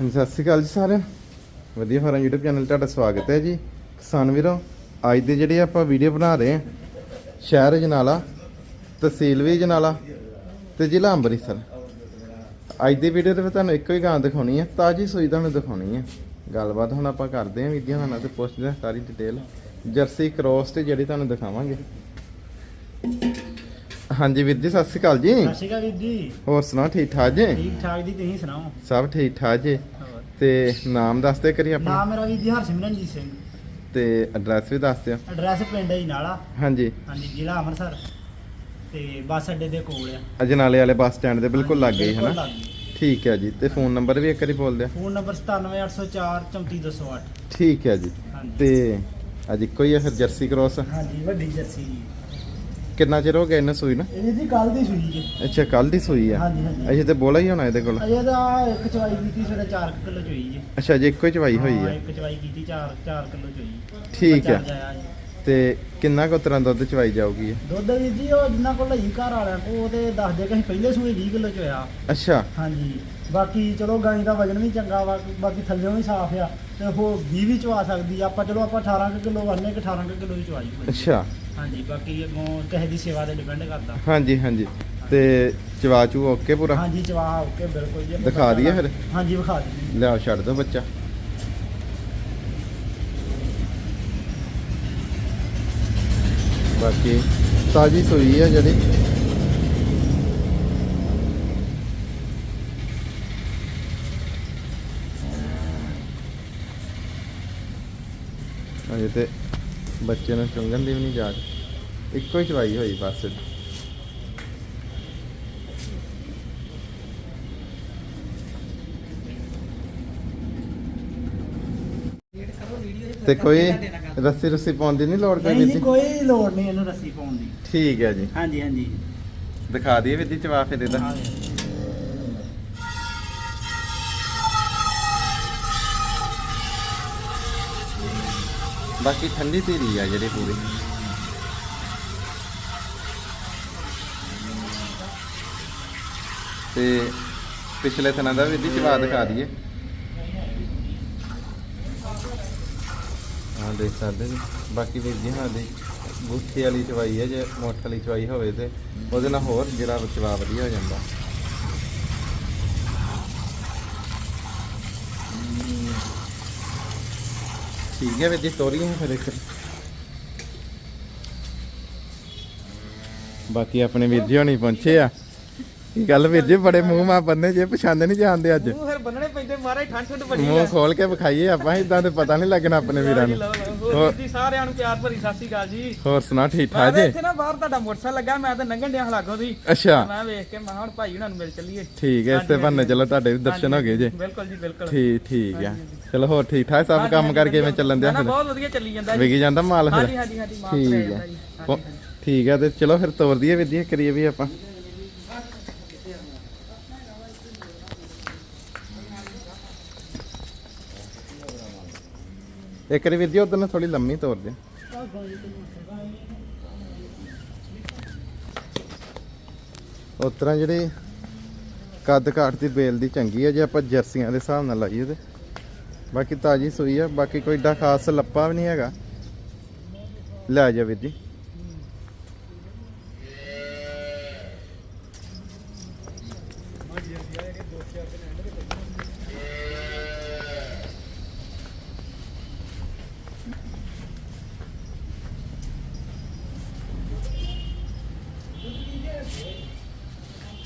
ਹਾਂਜੀ, ਸਤਿ ਸ਼੍ਰੀ ਅਕਾਲ ਜੀ ਸਾਰਿਆਂ ਵਧੀਆ ਫਾਰਮ YouTube ਚੈਨਲ ਤੁਹਾਡਾ ਸਵਾਗਤ ਹੈ ਜੀ। ਕਿਸਾਨ ਵੀਰੋ, ਅੱਜ ਦੇ ਜਿਹੜੇ ਆਪਾਂ ਵੀਡੀਓ ਬਣਾ ਰਹੇ ਹਾਂ, ਸ਼ਹਿਰ ਜਨਾਲਾ ਤਹਿਸੀਲ ਵੀ ਜਨਾਲਾ ਤੇ ਜ਼ਿਲ੍ਹਾ ਅੰਮ੍ਰਿਤਸਰ। ਅੱਜ ਦੀ ਵੀਡੀਓ ਦੇ ਵਿੱਚ ਤੁਹਾਨੂੰ ਇੱਕੋ ਹੀ ਗਾਂ ਦਿਖਾਉਣੀ ਹੈ ਤਾਜੀ ਸੂਈ ਤੁਹਾਨੂੰ ਦਿਖਾਉਣੀ ਹੈ ਗੱਲਬਾਤ ਹੁਣ ਆਪਾਂ ਕਰਦੇ ਹਾਂ ਵੀਡੀਓ ਨਾਲ ਤੇ ਪੁੱਛਦੇ ਹਾਂ ਸਾਰੀ ਡਿਟੇਲ ਜਰਸੀ ਕ੍ਰੋਸ ਤੇ ਜਿਹੜੀ ਤੁਹਾਨੂੰ ਦਿਖਾਵਾਂਗੇ। ਹਾਂਜੀ ਵੀਰ ਜੀ ਸਤਿ ਸ਼੍ਰੀ ਅਕਾਲ ਜੀ। ਸਤਿ ਸ਼੍ਰੀ ਅਕਾਲ ਵੀਰ ਜੀ। ਹੋਰ ਸੁਣਾਓ ਠੀਕ ਠਾਕ ਜੀ? ਠੀਕ ਠਾਕ ਜੀ ਤੁਸੀਂ ਸੁਣਾਓ? ਸਭ ਠੀਕ ਠਾਕ ਜੀ। ਤੇ ਨਾਮ ਦੱਸਦੇ ਕਰੀ ਆਪਣਾ। ਨਾਮ ਮੇਰਾ ਵੀਰ ਜੀ ਹਰਸਿਮਰਨਜੀਤ ਸਿੰਘ। ਤੇ ਐਡਰੈਸ ਵੀ ਦੱਸ ਦਿਓ। ਐਡਰੈਸ ਪਿੰਡ ਹੈ ਨਾਲਾ। ਹਾਂਜੀ। ਹਾਂਜੀ ਜ਼ਿਲ੍ਹਾ ਅੰਮ੍ਰਿਤਸਰ। ਤੇ ਬੱਸ ਅੱਡੇ ਦੇ ਕੋਲ ਆ। ਅਜਨਾਲੇ ਵਾਲੇ ਬੱਸ ਸਟੈਂਡ ਦੇ ਬਿਲਕੁਲ ਲੱਗ ਹੈ ਨਾ। ਠੀਕ ਹੈ ਜੀ ਤੇ ਫੋਨ ਨੰਬਰ ਵੀ ਇੱਕ ਵਾਰੀ ਬੋਲ ਦਿਓ। ਫੋਨ ਨੰਬਰ 97804 34208 ਠੀਕ ਹੈ ਜੀ। ਤੇ ਅੱਜ ਇੱਕੋ ਹੀ ਹੈ ਫਿਰ ਜਰਸੀ ਕ੍ਰੋਸ? ਹਾਂਜੀ ਵੱਡੀ ਜਰਸੀ ਜੀ। ਕਿੰਨਾ ਚਿਰ ਹੋ ਗਿਆ ਇਹਨੂੰ ਸੂਈ ਨਾ? ਇਹ ਜੀ ਕੱਲ ਦੀ ਸੂਈ ਜੀ। ਅੱਛਾ ਕੱਲ ਦੀ ਸੂਈ ਆ। ਹਾਂਜੀ ਹਾਂਜੀ। ਅਜੇ ਤੇ ਬੋਲਾ ਹੀ ਹੋਣਾ ਇਹਦੇ ਕੋਲ? ਅਜੇ ਤਾਂ ਇੱਕ ਚਵਾਈ ਕੀਤੀ ਸਵੇਰੇ 4 ਕਿਲੋ ਚੋਈ ਜੀ। ਅੱਛਾ ਜੀ ਇੱਕੋ ਹੀ ਚਵਾਈ ਹੋਈ ਹਾਂ, ਆ ਇੱਕ ਚਵਾਈ ਕੀਤੀ 4 4 ਕਿਲੋ ਚੋਈ। ਠੀਕ ਹੈ ਜੀ। ਤੇ ਕਿੰਨਾ ਕੁ ਤਰ੍ਹਾਂ ਦੁੱਧ ਚਵਾਈ ਜਾਊਗੀ? ਇਹ? ਦੁੱਧ ਵੀਰ ਜੀ ਉਹ ਜਿੰਨਾ ਕੋਲ ਲਈ ਘਰ ਵਾਲਿਆਂ ਕੋ ਉਹ ਤੇ ਦੱਸ ਦੇ ਕਿ ਅਸੀਂ ਪਹਿਲੇ ਸੂਏ 20 ਕਿਲੋ ਚੋਇਆ। ਅੱਛਾ। ਹਾਂਜੀ। ਬਾਕੀ ਚਲੋ ਗਾਂ ਦਾ ਵਜਨ ਵੀ ਚੰਗਾ ਵਾ ਬਾਕੀ ਥੱਲੇੋਂ ਵੀ ਸਾਫ਼ ਆ ਤੇ ਉਹ 20 ਵੀ ਚਵਾ ਸਕਦੀ ਆ। ਆਪਾਂ ਚਲੋ ਆਪਾਂ 18 ਕੁ ਕਿਲੋ ਵਰਨੇ ਕਿ 18 ਕੁ ਕਿਲੋ ਦੀ ਚਵਾਈ ਹੋਈ। ਅੱਛਾ। ਹਾਂਜੀ ਬਾਕੀ ਅੱਗੋਂ ਕਿਸੇ ਦੀ ਸੇਵਾ ਤੇ ਡਿਪੈਂਡ ਕਰਦਾ। ਹਾਂਜੀ ਹਾਂਜੀ। ਤੇ ਚਵਾਚੂ ਓਕੇ ਪੂਰਾ? ਹਾਂਜੀ ਚਵਾ ਓਕੇ ਬਿਲਕੁਲ ਜੀ। ਦਿਖਾ ਦਈਏ ਫਿਰ? ਹਾਂਜੀ ਵਿਖਾ ਦਈਏ। ਲਿਆਓ ਛੱਡ ਦਿਓ ਬੱਚਾ। ਬਾਕੀ ਤਾਜੀ ਸੂਈ ਹੈ ਜਿਹੜੀ। ਅਜੇ ਤੇ ਬੱਚੇ ਨੂੰ ਚੁੰਗਣ ਦੀ ਵੀ ਨਹੀਂ ਜਾਗ। ਇੱਕੋ ਹੀ ਚਵਾਈ ਹੋਈ ਬਸ। ਤੇ ਕੋਈ ਰੱਸੀ ਰੁੱਸੀ ਪਾਉਣ ਦੀ ਨਹੀਂ ਲੋੜ ਕੋਈ ਨਹੀਂ ਜੀ ਕੋਈ ਲੋੜ ਨਹੀਂ ਇਹਨੂੰ ਰੱਸੀ ਪਾਉਣ ਦੀ। ਠੀਕ ਹੈ ਜੀ। ਹਾਂਜੀ ਹਾਂਜੀ। ਦਿਖਾ ਦਈਏ ਜੀ ਚਵਾ ਫਿਰ ਇਹਦਾ। ਬਾਕੀ ਠੰਡੀ ਧੀਰੀ ਆ ਜਿਹੜੀ ਪੂਰੀ। ਤੇ ਪਿਛਲੇ ਥਣਾ ਦਾ ਵੀ ਦੀ ਚਵਾ ਦਿਖਾ ਦਈਏ। ਹਾਂ, ਦੇਖ ਸਕਦੇ ਜੀ। ਬਾਕੀ ਵੀਰ ਜੀ, ਹਾਂ ਦੀ ਬੁੱਥੀ ਵਾਲੀ ਚਵਾਈ ਹੈ, ਜੇ ਮੋਠ ਵਾਲੀ ਚਵਾਈ ਹੋਵੇ ਤੇ ਉਹਦੇ ਨਾਲ ਹੋਰ ਜਿਹੜਾ ਚਵਾ ਵਧੀਆ ਹੋ ਜਾਂਦਾ। ਠੀਕ ਹੈ ਵੀਰ ਜੀ ਤੋਰੀਆਂ ਫਿਰ ਇੱਕ। ਬਾਕੀ ਆਪਣੇ ਵੀਰ ਜੀ ਹੋਣੀ ਪਹੁੰਚੇ ਆ। ਕੀ ਗੱਲ ਵੀਰ ਜੀ ਬੜੇ ਮੂੰਹ ਮਾ ਬੰਨੇ ਜੇ ਪਛਾਣ ਨਹੀਂ ਜਾਂਦੇ ਅੱਜ। ਮੂੰਹ ਫਿਰ ਬੰਨਣੇ ਪੈਂਦੇ ਮਹਾਰਾਜ ਠੰਡ ਠੰਡ ਬੜੀ ਮੂੰਹ ਖੋਲ ਕੇ ਵਿਖਾਈਏ ਆਪਾਂ ਇਦਾਂ ਤੇ ਪਤਾ ਨਹੀਂ ਲੱਗਣਾ ਆਪਣੇ ਵੀਰਾਂ ਨੂੰ। ਹੋਰ ਜੀ ਸਾਰਿਆਂ ਨੂੰ ਪਿਆਰ ਭਰੀ ਸਤਿ ਸ਼੍ਰੀ ਅਕਾਲ ਜੀ। ਹੋਰ ਸੁਣਾ ਠੀਕ ਮੈਂ ਠਾਕ ਜੀ? ਇੱਥੇ ਨਾ ਬਾਹਰ ਤੁਹਾਡਾ ਮੋਟਰਸਾਈਕਲ ਲੱਗਾ ਮੈਂ ਤਾਂ ਲੰਘਣ ਡਿਆ ਲਾਗੋਂ ਦੀ। ਅੱਛਾ। ਮੈਂ ਵੇਖ ਕੇ ਮੈਂ ਹੁਣ ਭਾਈ ਉਹਨਾਂ ਨੂੰ ਮਿਲ ਚੱਲੀਏ। ਠੀਕ ਹੈ ਇਸੇ ਬੰਨੇ ਚਲੋ ਤੁਹਾਡੇ ਵੀ ਦਰਸ਼ਨ ਹੋ ਗਏ ਜੇ। ਬਿਲਕੁਲ ਜੀ ਬਿਲਕੁਲ। ਠੀਕ ਠੀਕ ਆ। ਚਲੋ ਹੋਰ ਠੀਕ ਠਾਕ ਸਭ ਕੰਮ ਕਰ ਕਿਵੇਂ ਚੱਲਣ ਦਿਆ ਫਿਰ? ਬਹੁਤ ਵਧੀਆ ਚੱਲੀ ਜਾਂਦਾ ਜੀ। ਵਿਕੀ ਜਾਂਦਾ ਮਾਲ ਹਾਂਜੀ ਫਿਰ? ਹਾਂਜੀ ਹਾਂਜੀ ਮਾਫ ਠੀਕ ਕਰਿਆ ਆ। ਜਾਂਦਾ ਜੀ। ਉਹ- ਹਾਂਜੀ, ਹਾਂਜੀ। ਠੀਕ ਆ ਤੇ ਚਲੋ ਫਿਰ ਤੋਰ ਦਈਏ ਜੀ ਕਰੀਏ ਵੀ ਆਪਾਂ। ਇੱਕ ਵਾਰੀ ਵੀਰ ਜੀ, ਉਧਰ ਨਾ ਥੋੜੀ ਲੰਮੀ ਤੋਰ ਦੇ ਉਸ ਤਰ੍ਹਾਂ ਜਿਹੜੀ ਕੱਦ ਕਾਠ ਦੀ ਬੇਲ ਦੀ ਚੰਗੀ ਹੈ ਜੇ ਆਪਾਂ ਜਰਸੀਆਂ ਦੇ ਹਿਸਾਬ ਨਾਲ ਲਾਈਏ ਤੇ। ਬਾਕੀ ਤਾਜੀ ਸੂਈ ਆ, ਬਾਕੀ ਕੋਈ ਏਡਾ ਖਾਸ ਲੱਪਾ ਵੀ ਨਹੀਂ ਹੈਗਾ। ਲੈ ਜਾ ਵੀਰ ਜੀ।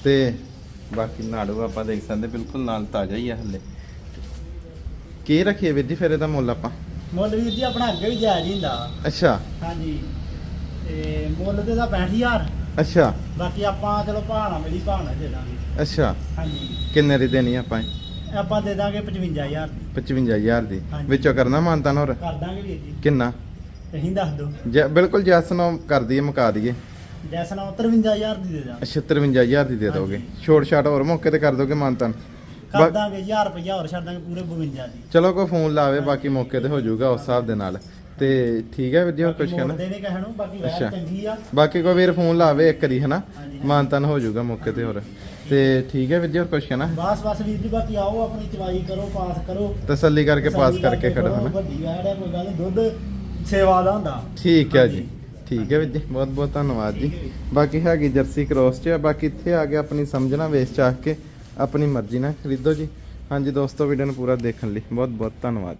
ਤੇ ਬਾਕੀ ਨਾੜੂ ਆਪਾਂ ਦੇਖ ਸਕਦੇ ਬਿਲਕੁਲ ਨਾਲ ਤਾਜ਼ਾ ਹੀ ਆ ਹੱਲੇ। ਕੀ ਰੱਖੀਏ ਵੀਰ ਜੀ ਫਿਰ ਇਹਦਾ ਮੁੱਲ ਆਪਾਂ? ਮੁੱਲ ਵੀਰ ਜੀ ਆਪਣਾ ਅੱਗੇ ਵੀ ਜਾਇਜ਼ ਹੀ ਹੁੰਦਾ। ਅੱਛਾ। ਹਾਂਜੀ। ਤੇ ਮੁੱਲ ਤੇ ਦਾ 65000 ਅੱਛਾ। ਬਾਕੀ ਆਪਾਂ ਚਲੋ ਭਾਣਾ ਮੇਰੀ ਭਾਣਾ ਦੇ ਦਾਂਗੇ। ਅੱਛਾ। ਹਾਂਜੀ। ਕਿੰਨੇ ਦੀ ਦੇਣੀ ਆਪਾਂ ਆਪਾਂ ਦੇ ਦਾਂਗੇ 55000 55000 ਦੀ। ਵਿੱਚੋਂ ਕਰਨਾ ਮਾਨਤਾਨ ਹੋਰ? ਕਰ ਦਾਂਗੇ ਵੀਰ ਜੀ। ਕਿੰਨਾ? ਤੁਸੀਂ ਦੱਸ ਦਿਓ। ਬਿਲਕੁਲ ਜੈਸ ਨੂੰ ਕਰ ਦਈਏ ਮੁਕਾ ਦਈਏ। ਜੈਸਾ ਨਾ 53000 ਦੀ ਦੇ ਦਾਂਗੇ। 56000 ਦੀ ਦੇ ਦੋਗੇ। ਛੋਟ ਛਾਟ ਹੋਰ ਮੌਕੇ ਤੇ ਕਰ ਦੋਗੇ ਮਾਨਤਾਨ ਕਰ ਦਾਂਗੇ 1000 ਰੁਪਇਆ ਹੋਰ ਛੱਡ ਦਾਂਗੇ ਪੂਰੇ 52 ਦੀ। ਚਲੋ ਕੋਈ ਫੋਨ ਲਾਵੇ ਬਾਕੀ ਮੌਕੇ ਤੇ ਹੋ ਜਾਊਗਾ ਉਸ ਹਿਸਾਬ ਦੇ ਨਾਲ। ਤੇ ਠੀਕ ਹੈ ਵੀਡੀਓ ਕੁਛ ਕਹਿਣਾ? ਮੋੜਦੇ ਨੇ ਕਹਿਣ ਨੂੰ ਬਾਕੀ ਅੱਛਾ। ਵੈਲ ਚੰਗੀ ਆ। ਬਾਕੀ ਕੋਈ ਵੀਰ ਫੋਨ ਲਾਵੇ ਇੱਕ ਵਾਰੀ ਹਨਾ। ਮਾਨਤਾਨ ਹੋ ਜਾਊਗਾ ਮੌਕੇ ਤੇ ਹੋਰ। ਤੇ ਠੀਕ ਹੈ ਵੀਰ ਜੀ ਹੋਰ ਕਹਿਣਾ? ਬਸ ਬਸ ਵੀਰ ਜੀ ਬਾਕੀ ਆਓ ਆਪਣੀ ਚਵਾਈ ਕਰੋ ਪਾਸ ਕਰੋ। ਤਸੱਲੀ ਕਰਕੇ ਪਾਸ ਕਰਕੇ ਖੜੋ ਹਨਾ? ਵੱਡੀ ਵੈੜ ਹੈ ਕੋਈ ਗੱਲ ਨਹੀਂ ਦੁੱਧ ਸੇਵਾ ਦਾ ਹੁੰਦਾ। ਠੀਕ ਹੈ ਜੀ। ਠੀਕ ਹੈ ਵੀਰ ਜੀ, ਬਹੁਤ ਬਹੁਤ ਧੰਨਵਾਦ ਜੀ। ਬਾਕੀ ਹੈਗੀ ਜਰਸੀ ਕ੍ਰੋਸ ਚ ਆ, ਬਾਕੀ ਇੱਥੇ ਆ ਕੇ ਆਪਣੀ ਸਮਝਣਾ ਵੇਚ ਚਾਹ ਕੇ ਆਪਣੀ ਮਰਜ਼ੀ ਨਾਲ ਖਰੀਦੋ ਜੀ। ਹਾਂਜੀ ਦੋਸਤੋ ਵੀਡੀਓ ਨੂੰ ਪੂਰਾ ਦੇਖਣ ਲਈ ਬਹੁਤ ਬਹੁਤ ਧੰਨਵਾਦ।